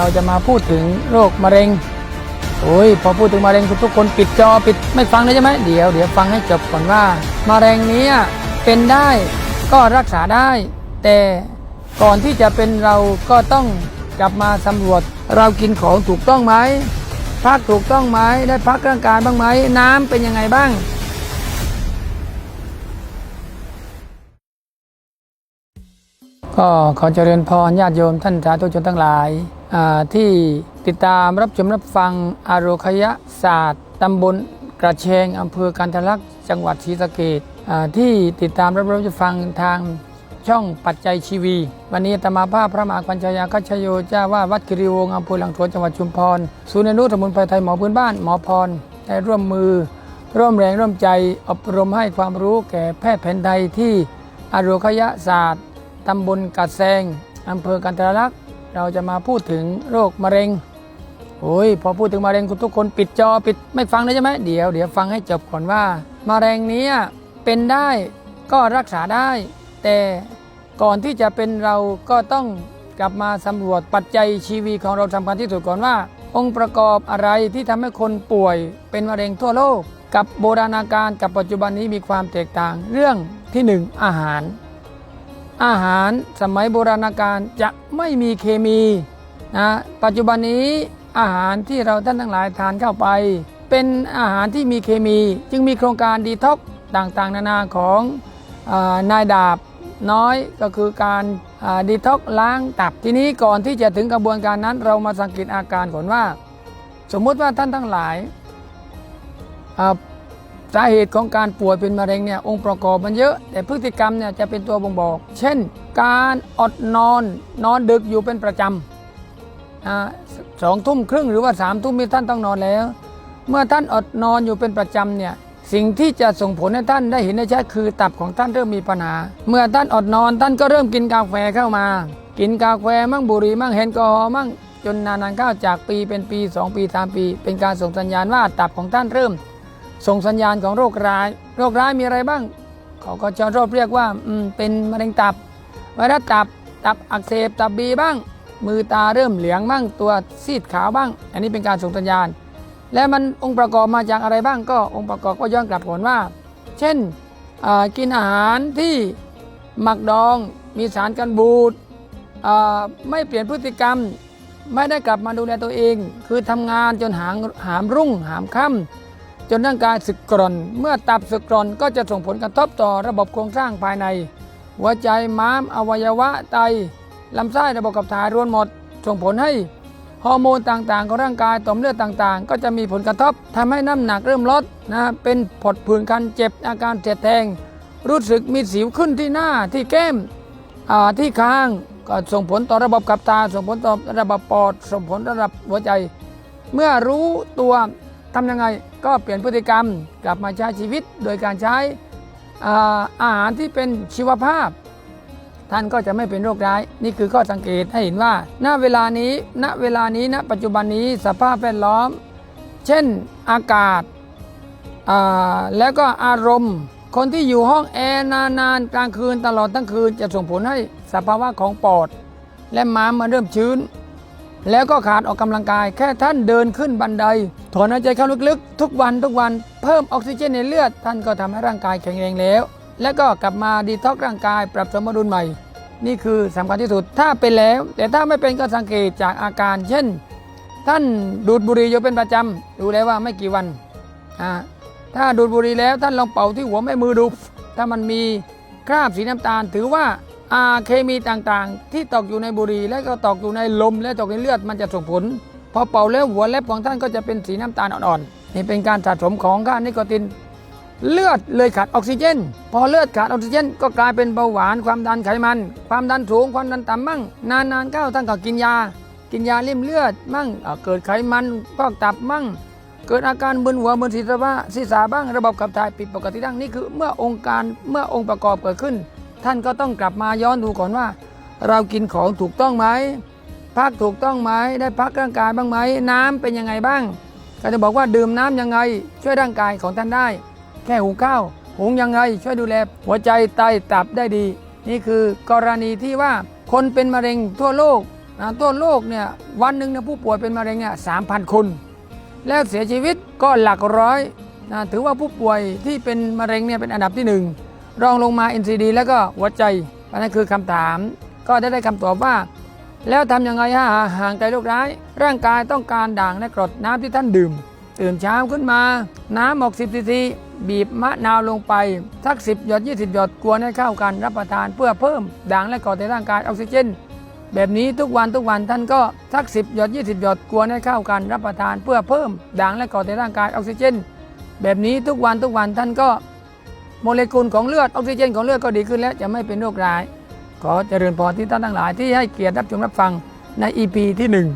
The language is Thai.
เราจะมาพูดถึงโรคมะเร็ง โอ้ย พอพูดถึงมะเร็งทุกคนปิดจอปิดไม่ฟังเลยใช่ไหมเดี๋ยวเดี๋ยวฟังให้จบก่อนว่ามะเร็งนี้เป็นได้ก็รักษาได้ แต่ก่อนที่จะเป็นเราก็ต้องกลับมาสำรวจ เรากินของถูกต้องไหมพักถูกต้องไหมได้พักร่างกายบ้างไหมน้ำเป็นยังไงบ้าง ก็ขอเจริญพรญาติโยมท่านสาธุชนทั้งหลาย ที่ติดตามรับชมรับฟังอารคยศาสตร์ตำบลกระเชงอำเภอกันทะลักจังหวัดศรีสะเกษอ่าที่ติดตามรับรับฟังทางช่องปัจจัยชีวี วันนี้อาตมาภาพพระมหาปัญชยาคัชโยเจ้าว่าวัดกิริวงศ์อำเภอหลังสวนจังหวัดชุมพรศูนย์อนุสมุนไพรไทยหมอพื้นบ้านหมอพรได้ร่วมมือ ร่วมแรงร่วมใจอบรมให้ความรู้แก่แพทย์แผนไทยที่อารคยศาสตร์ตำบลกัดแซงอำเภอกันทรลักษ์ เราจะมาพูดถึงโรคมะเร็งโอ้ยพอพูดถึงมะเร็งคุณทุกคนปิดจอปิดไม่ฟังเลยใช่ไหมเดี๋ยวเดี๋ยวฟังให้จบก่อนว่ามะเร็งนี้เป็นได้ก็รักษาได้ แต่ก่อนที่จะเป็นเราก็ต้องกลับมาสำรวจปัจจัยชีวิตของเราสำคัญที่สุดก่อนว่า องค์ประกอบอะไรที่ทำให้คนป่วยเป็นมะเร็งทั่วโลก กับโบราณกาลกับปัจจุบันนี้มีความแตกต่างเรื่องที่หนึ่งอาหาร อาหารสมัยโบราณกาลจะไม่มีเคมีนะปัจจุบันนี้อาหารที่เราท่านทั้งหลายทานเข้าไป เป็นอาหารที่มีเคมี จึงมีโครงการดีท็อกต่างๆ นานาของอนายดาบน้อยก็คือการดีท็อกล้างตับทีนี้ก่อนที่จะถึงกระบวนการนั้น เรามาสังเกตอาการก่อนว่า สมมุติว่าท่านทั้งหลายอ่า สาเหตุของการป่วยเป็นมะเร็งเนี่ยองค์ประกอบมันเยอะ แต่พฤติกรรมเนี่ยจะเป็นตัวบ่งบอก เช่น การอดนอนนอนดึกอยู่เป็นประจำสองทุ่มครึ่งหรือว่าสามทุ่มมีท่านต้องนอนแล้ว เมื่อท่านอดนอนอยู่เป็นประจำเนี่ยสิ่งที่จะส่งผลให้ท่านได้เห็นได้ชัดคือตับของท่านเริ่มมีปัญหา เมื่อท่านอดนอนท่านก็เริ่มกินกาแฟเข้ามา กินกาแฟมั่งบุหรี่มั่งแอลกอฮอล์มั่งจนนานๆเข้าจากปีเป็นปี 2 ปี3ปี เป็นการส่งสัญญาณว่าตับของท่านเริ่ม ส่งสัญญาณของโรคร้าย โรคร้ายมีอะไรบ้าง เขาก็จะรอบเรียกว่าเป็นมะเร็งตับไวรัสตับตับอักเสบตับบีบ้าง มือตาเริ่มเหลืองบ้างตัวซีดขาวบ้าง อันนี้เป็นการส่งสัญญาณ และมันองค์ประกอบมาจากอะไรบ้างก็องค์ประกอบก็ย้อนกลับก่อนว่า เช่นกินอาหารที่หมักดองมีสารกันบูดไม่เปลี่ยนพฤติกรรม ไม่ได้กลับมาดูแลตัวเอง คือทำงานจนหางหามรุ่งหามค่ำ จนร่างกายสึกกร่อน เมื่อตับสึกกร่อนก็จะส่งผลกระทบต่อระบบโครงสร้างภายใน หัวใจม้าม อวัยวะไตลำไส้ระบบขับถ่ายรวนหมด ส่งผลให้ฮอร์โมนต่างๆ ของร่างกายต่อมเลือดต่างๆ ก็จะมีผลกระทบทำให้น้ำหนักเริ่มลดนะเป็นผดผื่นคันเจ็บอาการเจ็บแทง รู้สึกมีสิวขึ้นที่หน้าที่แก้มอ่าที่คางก็ส่งผลต่อระบบขับตา ส่งผลต่อระบบปอด ส่งผลต่อระดับหัวใจ เมื่อรู้ตัว ทำยังไงก็เปลี่ยนพฤติกรรมกลับมาใช้ชีวิตโดยการใช้อาอาหารที่เป็นชีวภาพ ท่านก็จะไม่เป็นโรคร้าย นี่คือข้อสังเกตให้เห็นว่า ณเวลานี้ณเวลานี้ณปัจจุบันนี้สภาพแวดล้อม เช่นอากาศาแล้วก็อารมณ์ คนที่อยู่ห้องแอร์นานๆกลางคืนตลอดทั้งคืนจะส่งผลให้สภาวะของปอด และม้ามมันเริ่มชื้น แล้วก็ขาดออกกำลังกาย แค่ท่านเดินขึ้นบันไดถอนหายใจเข้าลึกๆ ทุกวันทุกวันเพิ่มออกซิเจนในเลือด ท่านก็ทำให้ร่างกายแข็งแรงแล้ว แล้วก็กลับมาดีท็อกซ์ร่างกายปรับสมดุลใหม่ นี่คือสำคัญที่สุดถ้าเป็นแล้ว แต่ถ้าไม่เป็นก็สังเกตจากอาการ เช่น ท่านดูดบุหรี่อยู่เป็นประจำดูแล้วว่าไม่กี่วันอ่าถ้าดูดบุหรี่แล้วท่านลองเป่าที่หัวแม่มือดู ถ้ามันมีคราบสีน้ำตาลถือว่า เคมีต่างๆ ที่ตกอยู่ในบุหรี่และก็ตกอยู่ในลมและตกในเลือดมันจะส่งผล พอเป่าแล้วหัวเล็บของท่านก็จะเป็นสีน้ำตาลอ่อนๆนี่เป็นการสะสมของค่านิโคติน เลือดเลยขาดออกซิเจน พอเลือดขาดออกซิเจน ก็กลายเป็นเบาหวานความดันไขมัน ความดันสูงความดันต่ำมั่ง นานๆเข้าท่านก็กินยา กินยาเลี่ยมเลือดมั่งเเกิดไขมันพอกตับมั่งเกิดอาการมึนหัวมึนศีรษะศีรษะบ้างระบบขับถ่ายผิดปกติบ้งนี่คือเมื่อองค์การเมื่อองค์ประกอบเกิดขึ้น ท่านก็ต้องกลับมาย้อนดูก่อนว่า เรากินของถูกต้องไหมพักถูกต้องไหมได้พักร่างกายบ้างไหมน้ำเป็นยังไงบ้างก็จะบอกว่าดื่มน้ำยังไง ช่วยร่างกายของท่านได้ แค่หุงข้าวหุงยังไง ช่วยดูแลหัวใจไตตับได้ดี นี่คือกรณีที่ว่าคนเป็นมะเร็งทั่วโลกนะทั่วโลกเนี่ยวันหนึ่งเนี่ยผู้ป่วยเป็นมะเร็งเนี่ยสามพันคน แล้วเสียชีวิตก็หลักร้อยนะถือว่าผู้ป่วยที่เป็นมะเร็งเนี่ยเป็นอันดับที่หนึ่ง รองลงมา NCD แล้วก็หัวใจอันนั้นคือคำถาม ก็ได้ได้คำตอบว่า แล้วทำยังไงฮะห่างไกลโรคร้าย ร่างกายต้องการด่างและกรดน้ำที่ท่านดื่ม ตื่นเช้าขึ้นมา น้ำออก10ซีซีบีบมะนาวลงไปสัก10หยด20หยดกวนให้เข้ากันรับประทานเพื่อเพิ่มด่างและกรดในร่างกายออกซิเจน แบบนี้ทุกวันทุกวันท่านก็สัก10หยด20หยดกวนให้เข้ากันรับประทานเพื่อเพิ่มด่างและกรดในร่างกายออกซิเจน แบบนี้ทุกวันทุกวันท่านก็ โมเลกุลของเลือดออกซิเจนของเลือดก็ดีขึ้นแล้วจะไม่เป็นโรคร้าย ขอเจริญพรที่ท่านทั้งหลายที่ให้เกียรติรับชมรับฟังใน EP ที่หนึ่ง